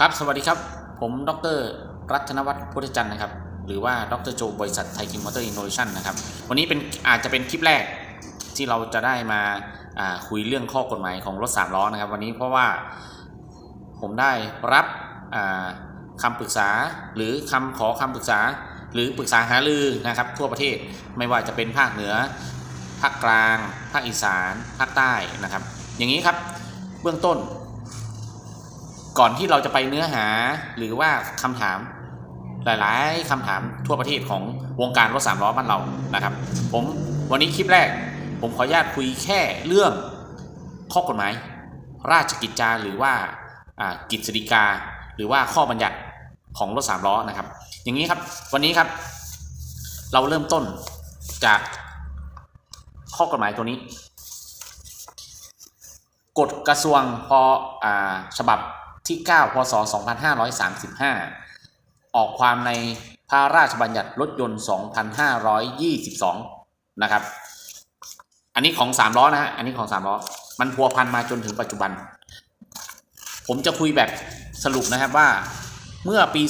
ครับ สวัสดีครับ ผมดร รัตนวัฒน์พุทธจันทร์นะครับ หรือว่าดรโจบริษัทไทยคิงมอเตอร์อินโนเวชันนะครับ วันนี้เป็นอาจจะเป็นคลิปแรกที่เราจะได้มาคุยเรื่องข้อกฎหมายของรถสามล้อนะครับ วันนี้เพราะว่าผมได้รับอ่าคำปรึกษาหรือคำขอคำปรึกษา หรือปรึกษาหารือนะครับ ทั่วประเทศไม่ว่าจะเป็นภาคเหนือ ภาคกลาง ภาคอีสาน ภาคใต้นะครับ อย่างนี้ครับเบื้องต้น ก่อนที่เราจะไปเนื้อหาหรือว่าคำถามหลายๆคำถามทั่วประเทศของวงการรถสามล้อบ้านเรานะครับ ผมวันนี้คลิปแรก ผมขออนุญาตคุยแค่เรื่องข้อกฎหมาย ราชกิจจาหรือว่ากิจสฎีกา หรือว่าข้อบัญญัติของรถสามล้อนะครับ อย่างนี้ครับวันนี้ครับ เราเริ่มต้นจากข้อกฎหมายตัวนี้ กฎกระทรวงพอ่าฉบับ ที่ 9 พศ 2535 ออกความในพระราชบัญญัติรถยนต์ 2522 นะครับ อันนี้ของ 3 ล้อนะฮะ อันนี้ของ 3 ล้อ มันพัวพันมาจนถึงปัจจุบัน ผมจะคุยแบบสรุปนะครับว่าเมื่อปี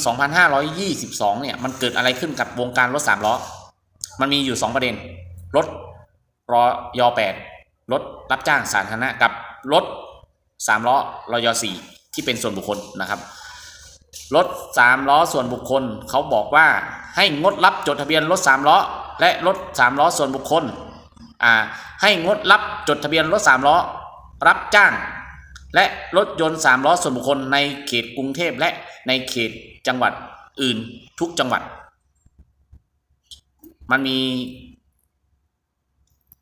2522 เนี่ย มันเกิดอะไรขึ้นกับวงการรถ 3 ล้อ มันมีอยู่ 2 ประเด็น รถรอย8รถรับจ้างสาธารณะกับรถ 3 ล้อรอยอ4 ที่เป็นส่วนบุคคลนะครับ รถ3ล้อส่วนบุคคลเขาบอกว่าให้งดรับจดทะเบียนรถ3ล้อและรถ3ล้อส่วนบุคคลอ่าให้งดรับจดทะเบียนรถ3ล้อรับจ้าง และรถยนต์3ล้อส่วนบุคคลในเขตกรุงเทพและในเขตจังหวัดอื่นทุกจังหวัด มันมี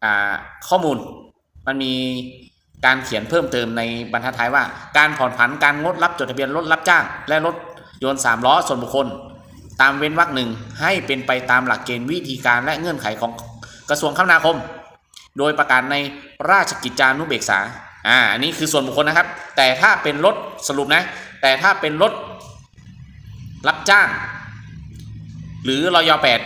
อ่าข้อมูลมันมี การเขียนเพิ่มเติมในบรรทัดท้ายว่า การผ่อนผันการงดรับจดทะเบียนรถรับจ้าง และรถยนต์สามล้อส่วนบุคคล ตามเว้นวรรคหนึ่งให้เป็นไปตามหลักเกณฑ์วิธีการและเงื่อนไขของกระทรวงคมนาคม โดยประกาศในราชกิจจานุเบกษาอ่าอันนี้คือส่วนบุคคลนะครับ แต่ถ้าเป็นรถสรุปนะ แต่ถ้าเป็นรถรับจ้าง หรือรอยอแปด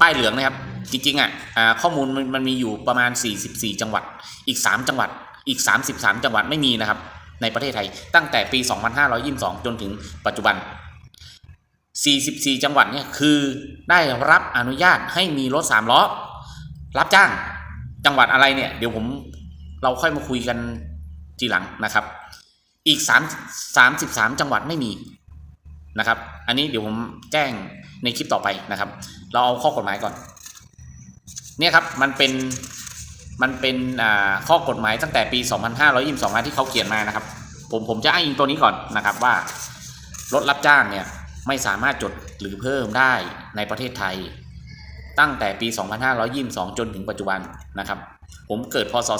ป้ายเหลืองนะครับ จริงๆอะอ่าข้อมูลมันมันมีอยู่ประมาณ 44 จังหวัดอีก 3 จังหวัด อีก 33 จังหวัดไม่มีนะครับ ในประเทศไทยตั้งแต่ปี 2522 จนถึงปัจจุบัน 44 จังหวัดเนี่ยคือได้รับอนุญาตให้มีรถ3ล้อรับจ้างจังหวัดอะไรเนี่ย เดี๋ยวผมเราค่อยมาคุยกันทีหลังนะครับ อีก3 33 จังหวัดไม่มีนะครับ อันนี้เดี๋ยวผมแจ้งในคลิปต่อไปนะครับ เราเอาข้อกฎหมายก่อน เนี่ยครับมันเป็น มันเป็นข้อกฎหมายตั้งแต่ปี 2522นะที่เขาเขียนมานะครับ ผมผมจะอ้างอิงตัวนี้ก่อนนะครับว่ารถรับจ้างเนี่ยไม่สามารถจดหรือเพิ่มได้ในประเทศไทย ตั้งแต่ปี 2522 จนถึงปัจจุบันนะครับ ผมเกิดพศ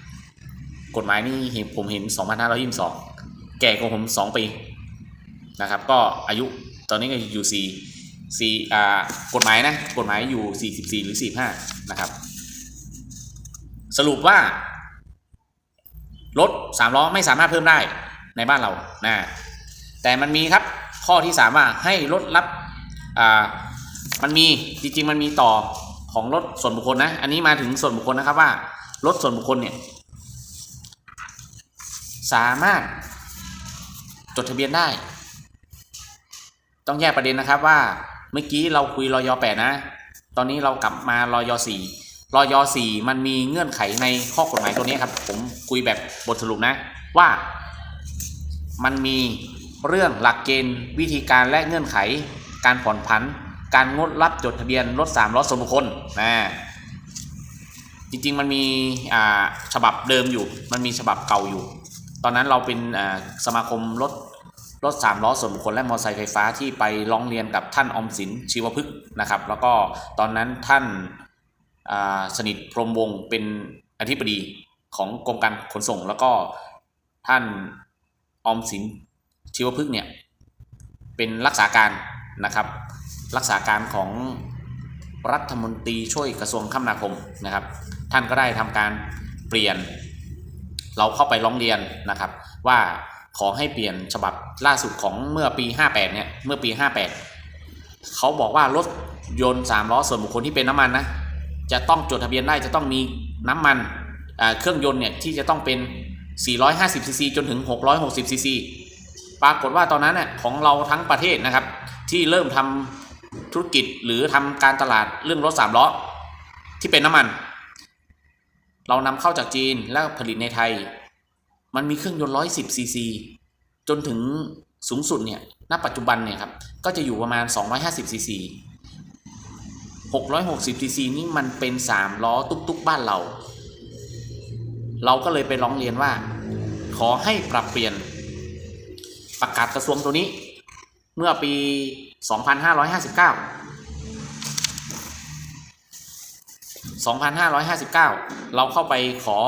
2524 กฎหมายนี่เห็นผมเห็น 2522 แก่กว่าผม 2 ปีนะครับ ก็อายุตอนนี้ก็อยู่4 4อ่ากฎหมายนะกฎหมายอยู่ 44 หรือ 45 นะครับ สรุปว่ารถสามล้อไม่สามารถเพิ่มได้ในบ้านเรานะแต่มันมีครับข้อที่สามว่าให้รถรับอ่ามันมีจริงๆมันมีต่อของรถส่วนบุคคลนะ อันนี้มาถึงส่วนบุคคลนะครับว่ารถส่วนบุคคลเนี่ยสามารถจดทะเบียนได้ ต้องแยกประเด็นนะครับว่าเมื่อกี้เราคุยรอยอแปดนะ ตอนนี้เรากลับมารอยอสี่ รอยสี่มันมีเงื่อนไขในข้อกฎหมายตัวนี้ครับ ผมคุยแบบบทสรุปนะ ว่ามันมีเรื่องหลักเกณฑ์วิธีการและเงื่อนไข การผ่อนผัน การงดรับจดทะเบียนรถสามล้อส่วนบุคคลนะจริงๆมันมีฉบับเดิมอยู่ มันมีฉบับเก่าอยู่ ตอนนั้นเราเป็นสมาคมรถรถสามล้อส่วนบุคคลและมอเตอร์ไซค์ไฟฟ้าที่ไปร้องเรียนกับท่านอมสินชีวพฤกษ์นะครับ แล้วก็ตอนนั้นท่าน สนิทพรมวงเป็นอธิบดีของกรมการขนส่ง แล้วก็ท่านอมสินชีวพฤกษ์เนี่ยเป็นรักษาการนะครับ รักษาการของรัฐมนตรีช่วยกระทรวงคมนาคมนะครับ ท่านก็ได้ทำการเปลี่ยน เราเข้าไปร้องเรียนนะครับ ว่าขอให้เปลี่ยนฉบับล่าสุดของเมื่อปี 58เนี่ยเมื่อปี 58 เขาบอกว่ารถยนต์3ล้อส่วนบุคคลที่เป็นน้ำมันนะ จะต้องจดทะเบียนได้จะต้องมีน้ำมันเครื่องยนต์เนี่ยที่จะต้องเป็น 450ซีซีจนถึง 660ซีซีปรากฏว่าตอนนั้นเนี่ยของเราทั้งประเทศนะครับ ที่เริ่มทำธุรกิจหรือทำการตลาดเรื่องรถสามล้อที่เป็นน้ำมัน เรานำเข้าจากจีนแล้วผลิตในไทย มันมีเครื่องยนต์ 110ซีซีจนถึงสูงสุดเนี่ยณปัจจุบันเนี่ยครับก็จะอยู่ประมาณ 250ซีซี 660ซีซีนี่มันเป็น3ล้อตุ๊กๆบ้านเรา เราก็เลยไปร้องเรียนว่า ขอให้ปรับเปลี่ยนประกาศกระทรวงตัวนี้ เมื่อปี 2559 2559 เราเข้าไปขอ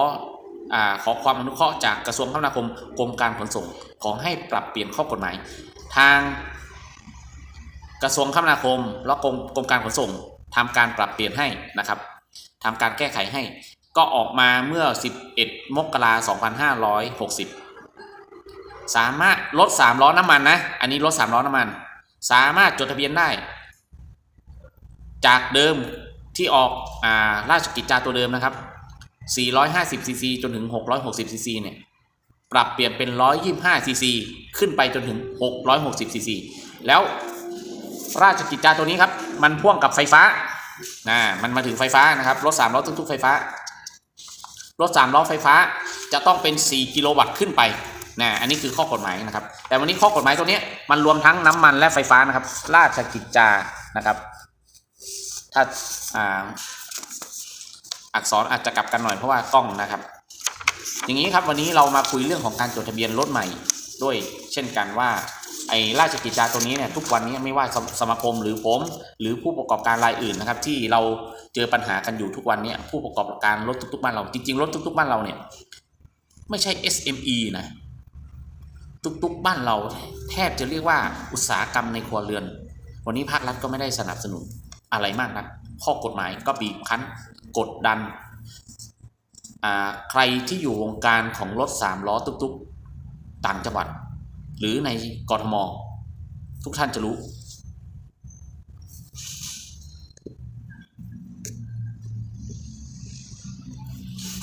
อขอความอนุเคราะห์จากกระทรวงคมนาคมกรมการขนส่ง ขอให้ปรับเปลี่ยนข้อกฎหมาย ทางกระทรวงคมนาคมและกรมกรมการขนส่ง ทำการปรับเปลี่ยนให้นะครับทำการแก้ไขให้ ก็ออกมาเมื่อ 11 มกราคม2560 สามารถรถ3ล้อน้ำมันนะ อันนี้รถ3ล้อน้ำมัน สามารถจดทะเบียนได้ จากเดิมที่ออกอาราชกิจจาตัวเดิมนะครับ 450 ซีซีจนถึง 660 ซีซีเนี่ยปรับเปลี่ยนเป็น 125 ซีซีขึ้นไปจนถึง 660 ซีซีแล้วราชกิจจาตัวนี้ครับ มันพ่วงกับไฟฟ้านะมันมาถึงไฟฟ้านะครับรถ3ล้อทุกๆไฟฟ้ารถ3ล้อไฟฟ้าจะต้องเป็น 4 กิโลวัตต์ขึ้นไปนะอันนี้คือข้อกฎหมายนะครับ แต่วันนี้ข้อกฎหมายตัวนี้มันรวมทั้งน้ำมันและไฟฟ้านะครับ ราชกิจจานะครับ ถ้าอ่าอักษรอาจจะกลับกันหน่อยเพราะว่ากล้องนะครับ อย่างนี้ครับวันนี้เรามาคุยเรื่องของการจดทะเบียนรถใหม่ด้วยเช่นกันว่า ไอ้ราชกิจจาตัวนี้เนี่ยทุกวันนี้ไม่ว่าสมสมาคมหรือผม หรือผู้ประกอบการรายอื่นนะครับ ที่เราเจอปัญหากันอยู่ทุกวันเนี้ผู้ประกอบการรถทุกๆบ้านเราจริงๆรถทุกๆบ้านเราเนี่ยไม่ใช่ SME นะทุกๆบ้านเราแทบจะเรียกว่าอุตสาหกรรมในครัวเรือน วันนี้ภาครัฐก็ไม่ได้สนับสนุนอะไรมากนะข้อกฎหมายก็บีบคั้นกดดันอ่าใครที่อยู่วงการของรถสามล้อตุกๆ ต่างจังหวัด หรือในกรทม ทุกท่านจะรู้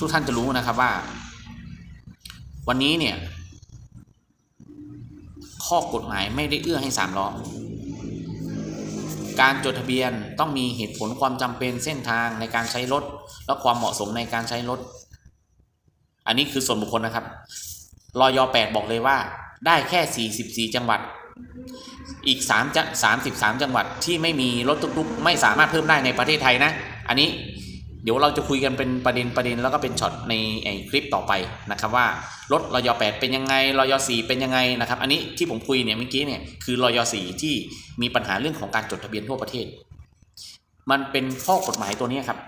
ทุกท่านจะรู้นะครับว่า วันนี้เนี่ย ข้อกฎหมายไม่ได้เอื้อให้สามล้อการจดทะเบียนต้องมีเหตุผลความจำเป็นเส้นทางในการใช้รถ และความเหมาะสมในการใช้รถ อันนี้คือส่วนบุคคลนะครับรอย8บอกเลยว่า ได้แค่ 44 จังหวัด อีก3จะ33 จังหวัดที่ไม่มีรถตุ๊กๆ ไม่สามารถเพิ่มได้ในประเทศไทยนะ อันนี้เดี๋ยวเราจะคุยกันเป็นประเด็นประเด็นแล้วก็เป็นช็อตในไอ้คลิปต่อไปนะครับว่ารถรอยอ8เป็นยังไงรอยอ4เป็นยังไงนะครับ อันนี้ที่ผมคุยเนี่ยเมื่อกี้เนี่ยคือรอยอ4ที่มีปัญหาเรื่องของการจดทะเบียนทั่วประเทศ มันเป็นข้อกฎหมายตัวนี้ครับ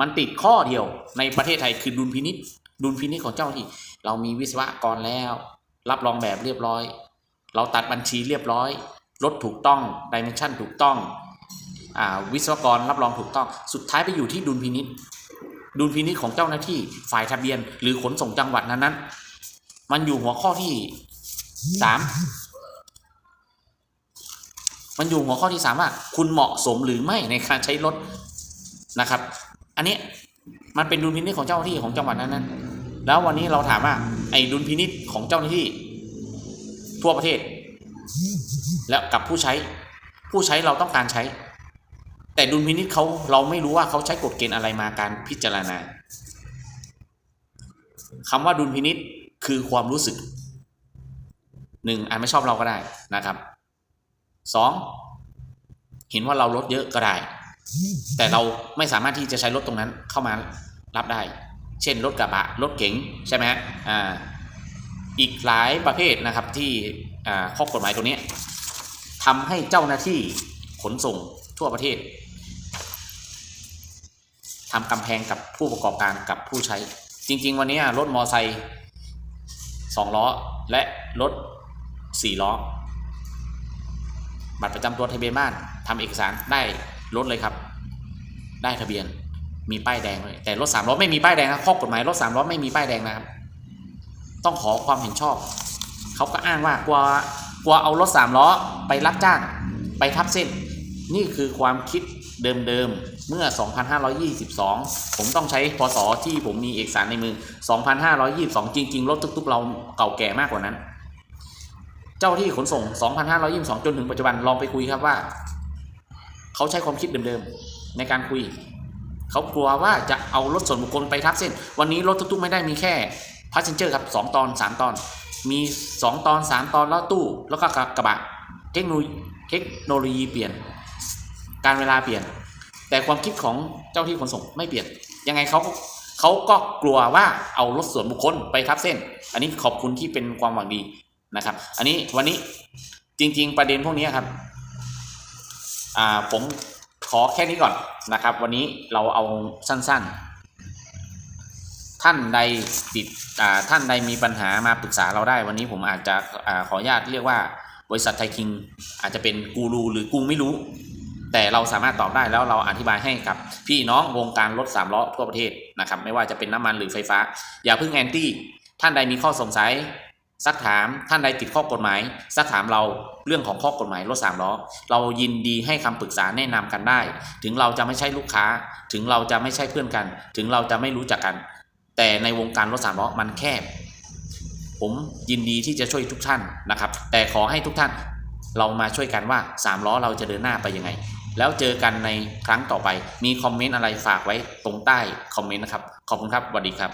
มันติดข้อเดียวในประเทศไทยคือดุลพินิษดุลพินิษของเจ้าที่ เรามีวิศวกรแล้ว รับรองแบบเรียบร้อย เราตัดบัญชีเรียบร้อย รถถูกต้องดิเมนชันถูกต้องอ่าวิศวกรรับรองถูกต้อง สุดท้ายไปอยู่ที่ดุลพินิษดุลพินิษของเจ้าหน้าที่ฝ่ายทะเบียน หรือขนส่งจังหวัดนั้นนั้นมันอยู่หัวข้อที่สามมันอยู่หัวข้อที่สามว่าคุณเหมาะสมหรือไม่ในการใช้รถนะครับ อันนี้มันเป็นดุลพินิจของเจ้าหน้าที่ของจังหวัดนั้นๆ แล้ววันนี้เราถามว่า ไอ้ดุลพินิจของเจ้าหน้าที่ ทั่วประเทศ แล้วกับผู้ใช้ ผู้ใช้เราต้องการใช้ แต่ดุลพินิจเขาเราไม่รู้ว่าเขาใช้กฎเกณฑ์อะไรมาการพิจารณาคำว่าดุลพินิจคือความรู้สึกหนึ่งอาจไม่ชอบเราก็ได้นะครับสองเห็นว่าเราลดเยอะก็ได้ แต่เราไม่สามารถที่จะใช้รถตรงนั้นเข้ามารับได้ เช่นรถกระบะรถเก๋งใช่ไหมฮะอ่าอีกหลายประเภทนะครับที่ข้อกฎหมายตัวนี้ทำให้เจ้าหน้าที่ขนส่งทั่วประเทศทำกำแพงกับผู้ประกอบการกับผู้ใช้ จริง ๆ วันนี้รถมอไซค์สองล้อและรถสี่ล้อบัตรประจำตัวทะเบียนบ้านทำเอกสารได้รถเลยครับ ได้ทะเบียน มีป้ายแดงเลยแต่รถสามล้อไม่มีป้ายแดงนะข้อกฎหมายรถสามล้อไม่มีป้ายแดงนะครับ ต้องขอความเห็นชอบ เขาก็อ้างว่ากลัวกลัวเอารถสามล้อไปรับจ้าง ไปทับเส้น นี่คือความคิดเดิมๆ เมื่อ 2522 ผมต้องใช้พศที่ผมมีเอกสารในมือ 2522 จริง ๆ รถตุ๊กๆ เราเก่าแก่มากกว่านั้น เจ้าที่ขนส่ง 2,522 จนถึงปัจจุบันลองไปคุยครับว่า เขาใช้ความคิดเดิมๆ ในการคุย เขากลัวว่าจะเอารถส่วนบุคคลไปทับเส้น วันนี้รถตุ๊กๆไม่ได้มีแค่พาสเซนเจอร์ครับ2ตอน3ตอน มี2ตอน3ตอนแล้วตู้ แล้วก็กระบะเทคโนโลยีเทคโนโลยีเปลี่ยน การเวลาเปลี่ยน แต่ความคิดของเจ้าที่ขนส่งไม่เปลี่ยน ยังไงเขาเขาก็กลัวว่าเอารถส่วนบุคคลไปทับเส้น อันนี้ขอบคุณที่เป็นความหวังดีนะครับ อันนี้วันนี้จริง ๆ ประเด็นพวกนี้ครับ อ่าผม ขอแค่นี้ก่อนนะครับ วันนี้เราเอาสั้นๆ ท่านใดติดท่านใดมีปัญหามาปรึกษาเราได้ วันนี้ผมอาจจะอขออนุญาตเรียกว่าบริษัทไทยคิง อาจจะเป็นกูรูหรือกูไม่รู้ แต่เราสามารถตอบได้แล้วเราอธิบายให้กับ พี่น้องวงการรถสามล้อทั่วประเทศนะครับ ไม่ว่าจะเป็นน้ำมันหรือไฟฟ้า อย่าเพิ่งแอนตี้ท่านใดมีข้อสงสัย ซักถามท่านใดติดข้อกฎหมาย ซักถามเราเรื่องของข้อกฎหมายรถสามล้อ เรายินดีให้คำปรึกษาแนะนำกันได้ ถึงเราจะไม่ใช่ลูกค้า ถึงเราจะไม่ใช่เพื่อนกัน ถึงเราจะไม่รู้จักกัน แต่ในวงการรถสามล้อมันแคบ ผมยินดีที่จะช่วยทุกท่านนะครับ แต่ขอให้ทุกท่านเรามาช่วยกันว่าสามล้อเราจะเดินหน้าไปยังไง แล้วเจอกันในครั้งต่อไป มีคอมเมนต์อะไรฝากไว้ตรงใต้คอมเมนต์นะครับ ขอบคุณครับสวัสดีครับ